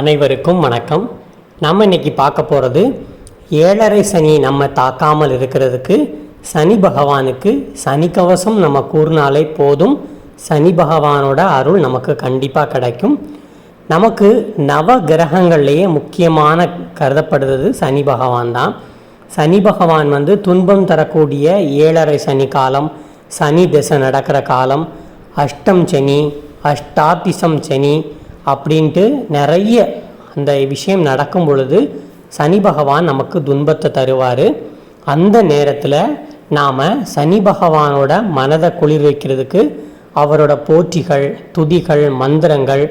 அனைவருக்கும் வணக்கம். நம்ம இன்னைக்கு பார்க்க போகிறது ஏழரை சனி நம்ம தாக்காமல் இருக்கிறதுக்கு சனி பகவானுக்கு சனி கவசம் நம்ம கூறினாலே போதும். சனி பகவானோட அருள் நமக்கு கண்டிப்பாக கிடைக்கும். நமக்கு நவ கிரகங்கள்லேயே முக்கியமான கருதப்படுறது சனி பகவான் தான். சனி பகவான் வந்து துன்பம் தரக்கூடிய ஏழரை சனி காலம் சனி திசை நடக்கிற காலம் அஷ்டம் சனி அஷ்டாபிசம் சனி அப்படின்ட்டு நிறைய அந்த விஷயம் நடக்கும் பொழுது சனி பகவான் நமக்கு துன்பத்தை தருவார். அந்த நேரத்தில் நாம் சனி பகவானோட மனதை குளிர் வைக்கிறதுக்கு அவரோட போற்றிகள் துதிகள் மந்திரங்கள்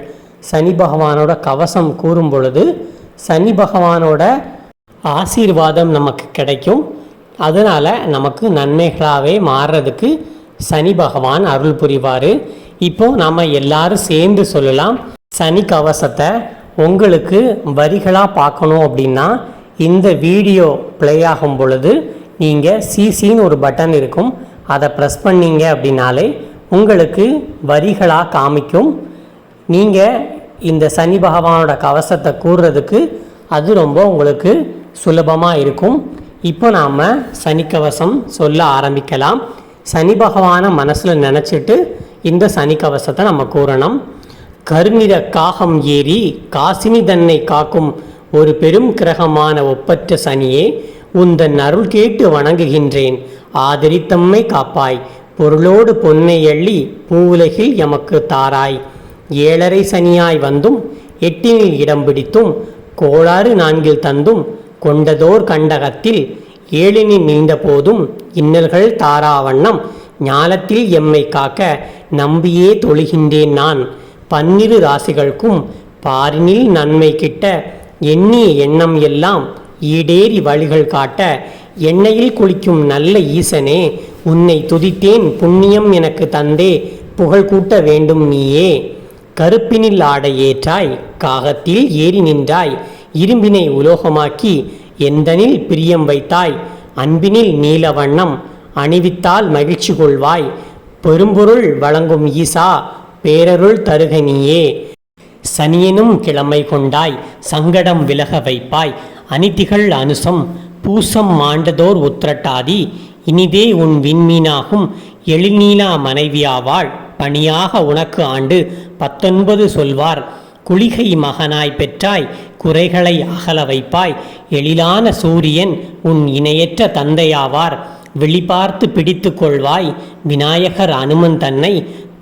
சனி பகவானோட கவசம் கூறும் பொழுது சனி பகவானோட ஆசீர்வாதம் நமக்கு கிடைக்கும். அதனால் நமக்கு நன்மைகளாகவே மாறுறதுக்கு சனி பகவான் அருள் புரிவார். இப்போ நாம் எல்லாரும் சேர்ந்து சொல்லலாம். சனி கவசத்தை உங்களுக்கு வரிகளாக பார்க்கணும் அப்படின்னா இந்த வீடியோ ப்ளே ஆகும் பொழுது நீங்கள் சிசின்னு ஒரு பட்டன் இருக்கும். அதை ப்ரெஸ் பண்ணீங்க அப்படின்னாலே உங்களுக்கு வரிகளாக காமிக்கும். நீங்கள் இந்த சனி பகவானோட கவசத்தை கூறுறதுக்கு அது ரொம்ப உங்களுக்கு சுலபமாக இருக்கும். இப்போ நாம் சனி கவசம் சொல்ல ஆரம்பிக்கலாம். சனி பகவானை மனசில் நினச்சிட்டு இந்த சனிக்கவசத்தை நம்ம கூறணும். கருநிற காகம் ஏறி காசினி தன்னை காக்கும் ஒரு பெரும் கிரகமான ஒப்பற்ற சனியே உந்தன் அருள் கேட்டு வணங்குகின்றேன். ஆதரித்தம்மை காப்பாய். பொருளோடு பொன்னை எள்ளி பூவுலகில் எமக்கு தாராய். ஏழரை சனியாய் வந்தும் எட்டினில் இடம் பிடித்தும் கோளாறு நான்கில் தந்தும் கொண்டதோர் கண்டகத்தில் ஏழினில் நீண்ட போதும் இன்னல்கள் தாராவண்ணம் ஞாலத்தில் எம்மை காக்க நம்பியே தொழுகின்றேன் நான். பன்னிரு ராசிகளுக்கும் பாரினில் நன்மை கிட்ட எண்ணிய எண்ணம் எல்லாம் ஈடேறி வழிகள் காட்ட எண்ணெயில் குளிக்கும் நல்ல ஈசனே உன்னை துதித்தேன் புண்ணியம் எனக்கு தந்தே புகழ் கூட்ட வேண்டும் நீயே. கருப்பினில் ஆடை ஏற்றாய் காகத்தில் ஏறி நின்றாய் இரும்பினை உலோகமாக்கி எந்தனில் பிரியம் வைத்தாய் அன்பினில் நீல வண்ணம் அணிவித்தால் மகிழ்ச்சி கொள்வாய் பெரும்பொருள் வழங்கும் ஈசா பேரருள் தருகனியே. சனியனும் கிழமை கொண்டாய் சங்கடம் விலக வைப்பாய். அனிதிகள் அனுசம் பூசம் மாண்டதோர் உத்திரட்டாதி. இனிதே உன் விண்மீனாகும் எழில்நீலா மனைவியாவாள். பணியாக உனக்கு ஆண்டு பத்தொன்பது சொல்வார். குளிகை மகனாய் பெற்றாய் குறைகளை அகல வைப்பாய். எழிலான சூரியன் உன் இணையற்ற தந்தையாவார். வெளிபார்த்து பிடித்து கொள்வாய். விநாயகர் அனுமன் தன்னை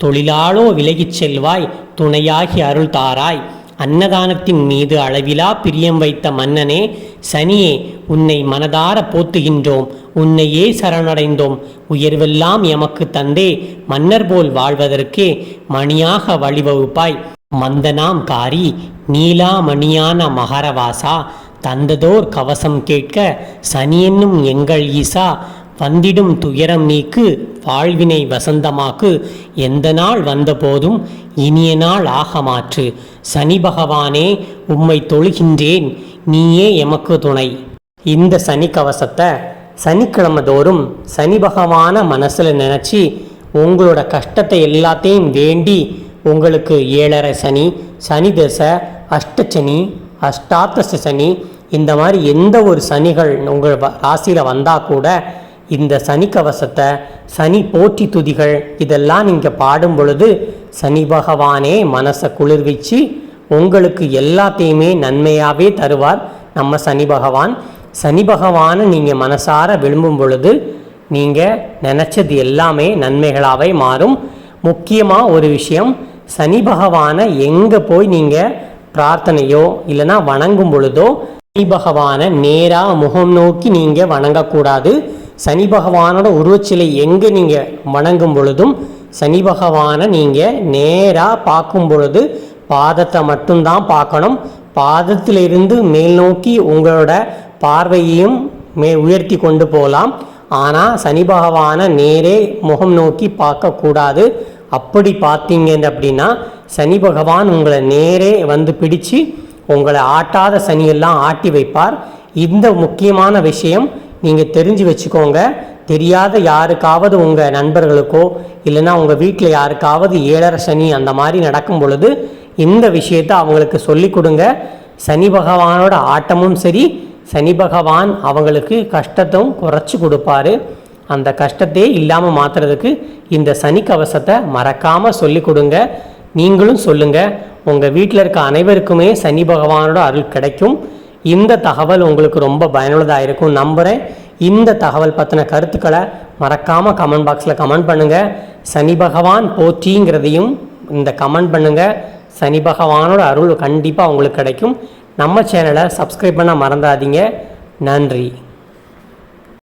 தொழிலாளோ விலகிச் செல்வாய் துணையாகி அருள் தாராய். அன்னதானத்தின் மீது அளவிலா பிரியம் வைத்த மன்னனே சனியே உன்னை மனதார போத்துகின்றோம். உன்னையே சரணடைந்தோம். உயர்வெல்லாம் எமக்கு தந்தே. மன்னர் போல் வாழ்வதற்கே மணியாக வழிவகுப்பாய். மந்தனாம் காரி நீலாமணியான மகரவாசா. தந்ததோர் கவசம் கேட்க சனியென்னும் எங்கள் ஈசா வந்திடும் துயரம் நீக்கு. வாழ்வினை வசந்தமாக்கு எந்த நாள் வந்தபோதும் இனிய நாள் ஆக மாற்று சனி பகவானே உம்மை தொழுகின்றேன் நீயே எமக்கு துணை. இந்த சனி கவசத்தை சனிக்கிழமை தோறும் சனி பகவான மனசில் நினச்சி உங்களோட கஷ்டத்தை எல்லாத்தையும் வேண்டி உங்களுக்கு ஏழரை சனி சனி தசை அஷ்டசனி அஷ்டாத்தச சனி இந்த மாதிரி எந்த ஒரு சனிகள் உங்கள் ராசியில் வந்தால் கூட இந்த சனி கவசத்தை சனி போற்றி துதிகள் இதெல்லாம் நீங்கள் பாடும் பொழுது சனி பகவானே மனசை குளிர்விச்சு உங்களுக்கு எல்லாத்தையுமே நன்மையாகவே தருவார் நம்ம சனி பகவான். சனி பகவானை நீங்கள் மனசார விரும்பும் பொழுது நீங்கள் நினச்சது எல்லாமே நன்மைகளாகவே மாறும். முக்கியமாக ஒரு விஷயம் சனி பகவானை எங்கே போய் நீங்கள் பிரார்த்தனையோ இல்லைன்னா வணங்கும் பொழுதோ சனி பகவானை நேராக முகம் நோக்கி நீங்கள் வணங்கக்கூடாது. சனி பகவானோட உருவச்சிலை எங்கே நீங்கள் வணங்கும் பொழுதும் சனி பகவானை நீங்கள் நேராக பார்க்கும் பொழுது பாதத்தை மட்டும்தான் பார்க்கணும். பாதத்திலிருந்து மேல் நோக்கி உங்களோட பார்வையையும் மே உயர்த்தி கொண்டு போகலாம். ஆனால் சனி பகவானை நேரே முகம் நோக்கி பார்க்கக்கூடாது. அப்படி பார்த்தீங்க அப்படின்னா சனி பகவான் உங்களை நேரே வந்து பிடிச்சு உங்களை ஆட்டாத சனியெல்லாம் ஆட்டி வைப்பார். இந்த முக்கியமான விஷயம் நீங்கள் தெரிஞ்சு வச்சுக்கோங்க. தெரியாத யாருக்காவது உங்கள் நண்பர்களுக்கோ இல்லைன்னா உங்கள் வீட்டில் யாருக்காவது ஏழரை சனி அந்த மாதிரி நடக்கும் பொழுது இந்த விஷயத்தை அவங்களுக்கு சொல்லி கொடுங்க. சனி பகவானோட ஆட்டமும் சரி சனி பகவான் அவங்களுக்கு கஷ்டத்தும் குறைச்சி கொடுப்பாரு. அந்த கஷ்டத்தையே இல்லாமல் மாற்றுறதுக்கு இந்த சனி கவசத்தை மறக்காமல் சொல்லி கொடுங்க. நீங்களும் சொல்லுங்கள் உங்கள் வீட்டில் இருக்க அனைவருக்குமே சனி பகவானோட அருள் கிடைக்கும். இந்த தகவல் உங்களுக்கு ரொம்ப பயனுள்ளதாக இருக்கும். நம்புகிறேன் இந்த தகவல் பற்றின கருத்துக்களை மறக்காமல் கமெண்ட் பாக்ஸில் கமெண்ட் பண்ணுங்கள் சனி பகவான் போற்றிங்கிறதையும் இந்த கமெண்ட் பண்ணுங்கள் சனி பகவானோட அருள் கண்டிப்பாக உங்களுக்கு கிடைக்கும். நம்ம சேனலை சப்ஸ்கிரைப் பண்ண மறந்துடாதீங்க நன்றி.